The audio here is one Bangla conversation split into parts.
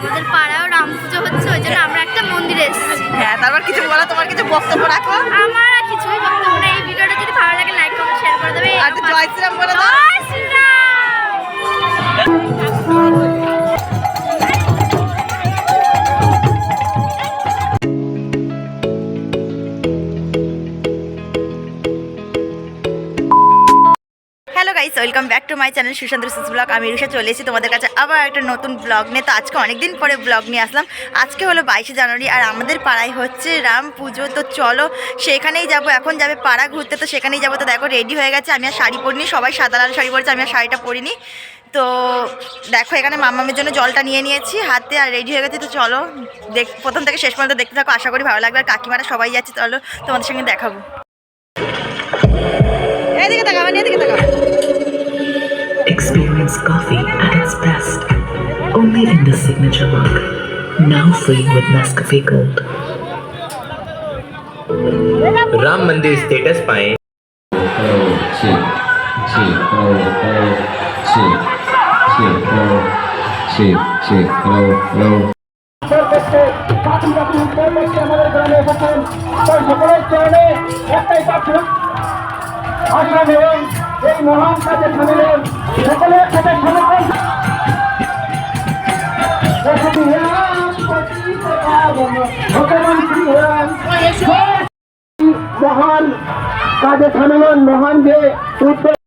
আমাদের পাড়ায় রাম পুজো হচ্ছে ওই জন্য আমরা একটা মন্দিরে এসেছি। হ্যাঁ তারপর কিছু বলো তোমার কিছু বক্তব্য রাখো। আমার আর কিছুই বক্তব্য নেই। এই ভিডিওটা যদি ভালো লাগে লাইক কমেন্ট শেয়ার করে দেবে। আর একটু জয় শ্রীরাম বলে guys welcome back to my channel Sushanta sis blog আমি রুষা চলে এসেছি তোমাদের কাছে আবার একটা নতুন ব্লগ নিয়ে। তো আজকে অনেকদিন পরে ব্লগ নিয়ে আসলাম। আজকে হলো বাইশে জানুয়ারি আর আমাদের পাড়ায় হচ্ছে রাম পুজো। তো চলো, সেখানেই যাব। এখন যাবে পাড়া ঘুরতে, তো সেখানেই যাব। তো দেখো রেডি হয়ে গেছে। আমি আর শাড়ি পরিনি, সবাই সাদা লাল শাড়ি পরেছে, আমি আর শাড়িটা পরিনি। তো দেখো, এখানে মামামের জন্য জলটা নিয়ে নিয়েছি, হাতে আর রেডি হয়ে গেছে। তো চলো, দেখ, প্রথম থেকে শেষ পর্যন্ত দেখতে থাকো, আশা করি ভালো লাগবে। আর কাকিমারা সবাই যাচ্ছে, চলো তোমাদের সঙ্গে দেখাবো। এদিকে এদিকে Experience coffee at its best. Only in the signature mug. Now free with Nescafe Gold. Ram मंदिर स्टेटस पाएं oh, shit, shit, oh, oh, shit, shit, oh, shit, shit, oh, oh. করতে কাটি কাটি উদ্ধার করতে আমাদের গ্রামে এসেছেন তাই সকলের চরণে একটাই প্রার্থনা আশ্রম এবং এই মহান কাজে সামিলেন সকলে একসাথে সমর্পণ বসতি রাম, পতিত পাবন, ভগবান শ্রীরাম, মহান কাজে সামিলেন মহান যে উদ্যোগ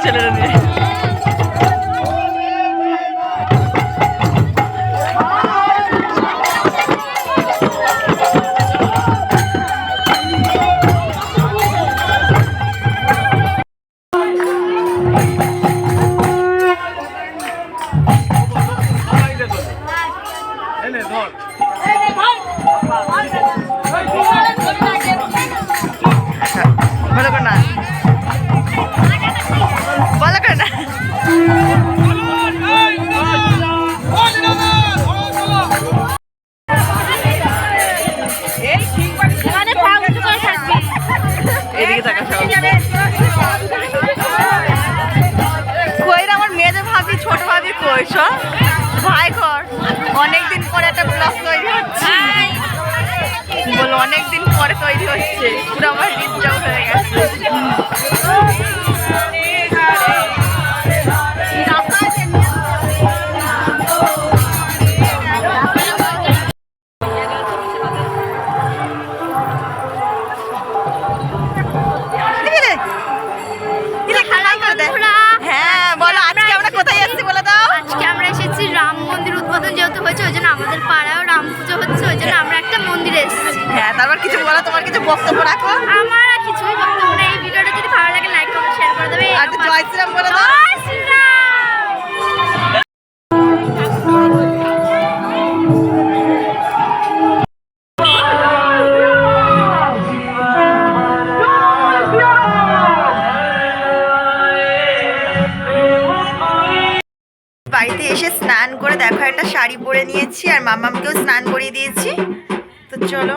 ছেলেরা নিয়ে ভালো ভাই কর অনেকদিন পরে একটা ব্লগ তৈরি হচ্ছে। বলো অনেকদিন পরে তৈরি হচ্ছে। পুরো আমার রিচাও হয়ে গেছে। কিছু বলো তোমার কিছু বক্তব্য রাখো। আমার আর কিছুই বক্তব্য নেই। এই ভিডিওটা যদি ভালো লাগে লাইক কমেন্ট শেয়ার করে দেবে। আর একটু জয় শ্রীরাম বলে দাও। জয় শ্রীরাম। বাড়িতে এসে স্নান করে দেখো একটা শাড়ি পরে নিয়েছি আর মামামকেও স্নান করিয়ে দিয়েছি। তো চলো।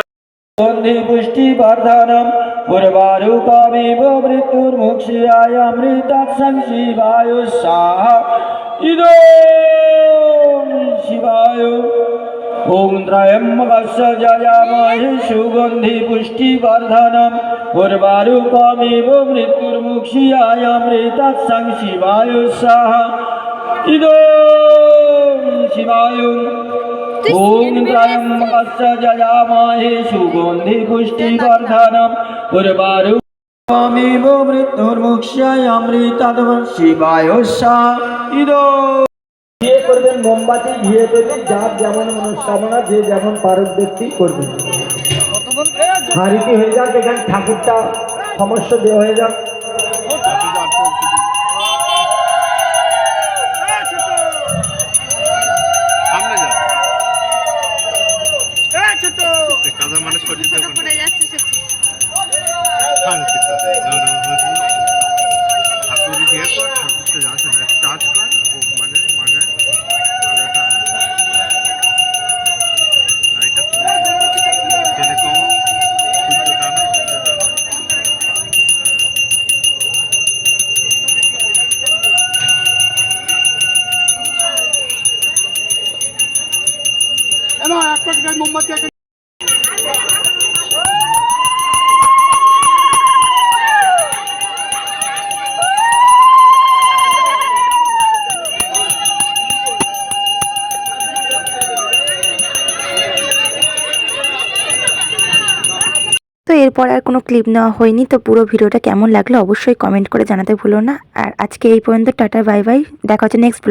സന്ധിപുഷ്ടി വർധനം പൂർവാരൂപമേവ മൃത്യുർമുക്ഷിയായ അമൃത സംശിവായുസാഹ ഇതോ ശിവായ ഓം ത്രയംബകസ്സജയാമഹി സുഗന്ധി പുഷ്ടിവർദ്ധനം പൂർവാരൂപമേവ മൃത്യുർമുക്ഷിയായ അമൃത സംശിവായുസാഹ ഇതോ ശിവായ শিবায় ওম ত্রয়ম্বকস্য যজামহে সুগন্ধি পুষ্টিবর্ধনম উর্বারুকমিব শিবায় ইদো বিয়ে করবেন মোমবাতি ঘিয়ে দেবেন যার যেমন মনস্কামনা যে যেমন পারক ব্যক্তি করবেন হয়ে যাক এখানে ঠাকুরটা সমস্যা দেওয়া হয়ে যাক। এরপর আর কোনো ক্লিপ নেওয়া হয়নি। তো পুরো ভিডিওটা কেমন লাগল অবশ্যই কমেন্ট করে জানাতে ভুলো না। আর আজকে এই পর্যন্ত, টাটা বাই বাই দেখা হচ্ছে নেক্সট